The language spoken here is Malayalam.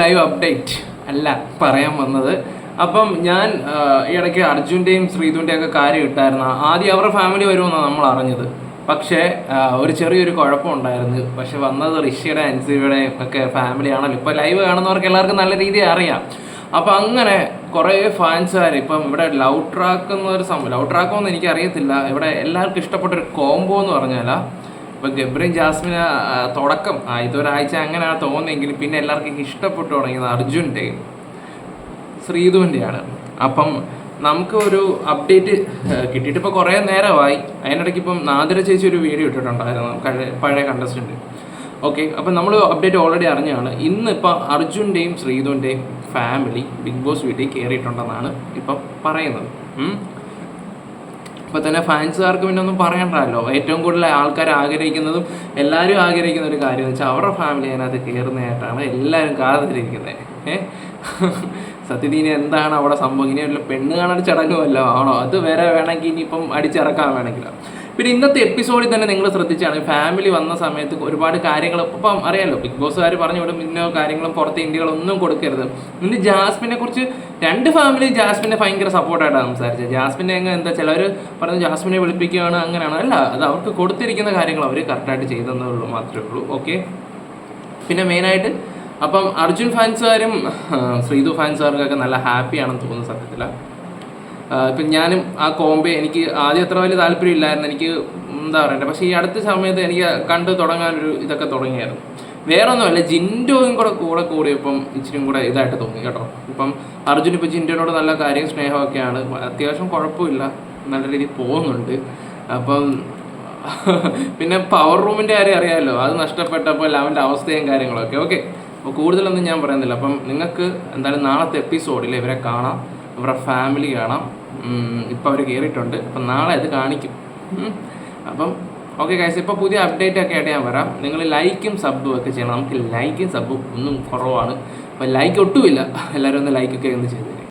ലൈവ് അപ്ഡേറ്റ് അല്ല പറയാൻ വന്നത്. അപ്പം ഞാൻ ഇടയ്ക്ക് അർജുന്റെയും ശ്രീതുവിന്റെയും ഒക്കെ കാര്യം ഇട്ടായിരുന്നു. ആദ്യം അവരുടെ ഫാമിലി വരുമെന്നാണ് നമ്മൾ അറിഞ്ഞത്. പക്ഷേ ഒരു ചെറിയൊരു കുഴപ്പമുണ്ടായിരുന്നു പക്ഷെ വന്നത് ഋഷിയുടെ അൻസിയുടെയും ഒക്കെ ഫാമിലിയാണല്ലോ ഇപ്പോൾ ലൈവ് കാണുന്നവർക്ക് എല്ലാവർക്കും നല്ല രീതിയിൽ അറിയാം. അപ്പം അങ്ങനെ കുറേ ഫാൻസുകാർ ഇപ്പം ഇവിടെ ലവ് ട്രാക്ക് എന്നൊരു സംഭവം ലവ് ട്രാക്കോ എന്ന് എനിക്ക് അറിയത്തില്ല ഇവിടെ എല്ലാവർക്കും ഇഷ്ടപ്പെട്ട ഒരു കോംബോ എന്ന് പറഞ്ഞാൽ ഇപ്പൊ ഗബ്രിയും ജാസ്മിന് തുടക്കം ഇതൊരാഴ്ച അങ്ങനെയാണ് തോന്നിയെങ്കിലും പിന്നെ എല്ലാവർക്കും ഇഷ്ടപ്പെട്ടു തുടങ്ങിയത് അർജുന്റെയും ശ്രീധുവിന്റെയാണ്. അപ്പം നമുക്ക് ഒരു അപ്ഡേറ്റ് കിട്ടിയിട്ട് ഇപ്പോൾ കുറേ നേരമായി. അതിനിടയ്ക്ക് ഇപ്പം നാദിര ചേച്ചി ഒരു വീഡിയോ ഇട്ടിട്ടുണ്ടായിരുന്നു പഴയ കണ്ടസ്റ്റന്റ് ഓക്കെ അപ്പം നമ്മൾ അപ്ഡേറ്റ് ഓൾറെഡി അറിഞ്ഞാണ് ഇന്ന് ഇപ്പം അർജുന്റെയും ശ്രീധുവിന്റെയും ഫാമിലി ബിഗ് ബോസ് വീട്ടിൽ കയറിയിട്ടുണ്ടെന്നാണ് ഇപ്പം പറയുന്നത്. ഉം. ഇപ്പൊ തന്നെ ഫാൻസുകാർക്ക് പിന്നെ ഒന്നും പറയണ്ടല്ലോ. ഏറ്റവും കൂടുതൽ ആൾക്കാർ ആഗ്രഹിക്കുന്നതും എല്ലാവരും ആഗ്രഹിക്കുന്ന ഒരു കാര്യം വെച്ചാൽ അവരുടെ ഫാമിലി അതിനകത്ത് കയറുന്നതായിട്ടാണ് എല്ലാവരും കാത്തിരിക്കുന്നത് ഏഹ് സത്യത്തിൽ എന്താണ് അവിടെ സംഭവം? ഇനി പെണ്ണ് കാണാൻ ചടങ്ങുമല്ലോ. ആണോ? അത് വരെ വേണമെങ്കിൽ ഇനിയിപ്പം അടിച്ചിറക്കാൻ വേണമെങ്കിൽ പിന്നെ ഇന്നത്തെ എപ്പിസോഡിൽ തന്നെ നിങ്ങൾ ശ്രദ്ധിച്ചാണ്. ഫാമിലി വന്ന സമയത്ത് ഒരുപാട് കാര്യങ്ങൾ ഇപ്പം അറിയാലോ ബിഗ് ബോസുകാർ പറഞ്ഞു വിടും ഇന്നോ കാര്യങ്ങളും പുറത്തെ ഇന്ത്യകളൊന്നും കൊടുക്കരുത്. ഇന്ന് ജാസ്മിനെ കുറിച്ച് രണ്ട് ഫാമിലി ജാസ്മിനെ ഭയങ്കര സപ്പോർട്ടായിട്ടാണ് സംസാരിച്ചത്. ജാസ്മിനെ അങ്ങ് എന്താ ചിലവർ പറഞ്ഞു ജാസ്മിനെ വിളിപ്പിക്കുകയാണ് അങ്ങനെയാണ്. അല്ല അത് അവർക്ക് കൊടുത്തിരിക്കുന്ന കാര്യങ്ങൾ അവർ കറക്റ്റായിട്ട് ചെയ്തെന്നേ ഉള്ളൂ മാത്രമേ ഉള്ളൂ. ഓക്കെ പിന്നെ മെയിനായിട്ട് അപ്പം അർജുൻ ഫാൻസുകാരും ശ്രീതു ഫാൻസുകാർക്കൊക്കെ നല്ല ഹാപ്പിയാണെന്ന് തോന്നുന്നു സത്യത്തിൽ ഇപ്പം ഞാനും ആ കോമ്പേ എനിക്ക് ആദ്യം അത്ര വലിയ താല്പര്യം ഇല്ലായിരുന്നു. എനിക്ക് എന്താ പറയണ്ടേ? പക്ഷേ ഈ അടുത്ത സമയത്ത് എനിക്ക് കണ്ടു തുടങ്ങാനൊരു ഇതൊക്കെ തുടങ്ങിയായിരുന്നു. വേറെ ഒന്നുമല്ല ജിൻഡോയും കൂടെ കൂടെ കൂടിയപ്പം ഇച്ചിരിയും കൂടെ ഇതായിട്ട് തോന്നി കേട്ടോ. ഇപ്പം അർജുൻ ഇപ്പം ജിൻഡോനോട് നല്ല കാര്യം സ്നേഹമൊക്കെയാണ്. അത്യാവശ്യം കുഴപ്പമില്ല. നല്ല രീതിയിൽ പോകുന്നുണ്ട്. അപ്പം പിന്നെ പവർ റൂമിന്റെ കാര്യം അറിയാമല്ലോ അത് നഷ്ടപ്പെട്ടപ്പോൾ അവന്റെ അവസ്ഥയും കാര്യങ്ങളൊക്കെ. ഓക്കെ അപ്പോൾ കൂടുതലൊന്നും ഞാൻ പറയുന്നില്ല. അപ്പം നിങ്ങൾക്ക് എന്തായാലും നാളത്തെ എപ്പിസോഡിൽ ഇവരെ കാണാം. ഇവരുടെ ഫാമിലി കാണാം. ഇപ്പം അവർ കയറിയിട്ടുണ്ട് അപ്പം നാളെ അത് കാണിക്കും. അപ്പം ഓക്കെ കാശ് ഇപ്പോൾ പുതിയ അപ്ഡേറ്റ് ഒക്കെ ആയിട്ട് ഞാൻ വരാം. നിങ്ങൾ ലൈക്കും സബ്ബും ഒക്കെ ചെയ്യണം. നമുക്ക് ലൈക്കും സബ്ബും ഒന്നും കുറവാണ്. അപ്പോൾ ലൈക്ക് ഒട്ടുമില്ല. എല്ലാവരും ഒന്ന് ലൈക്കൊക്കെ ഒന്ന് ചെയ്ത്.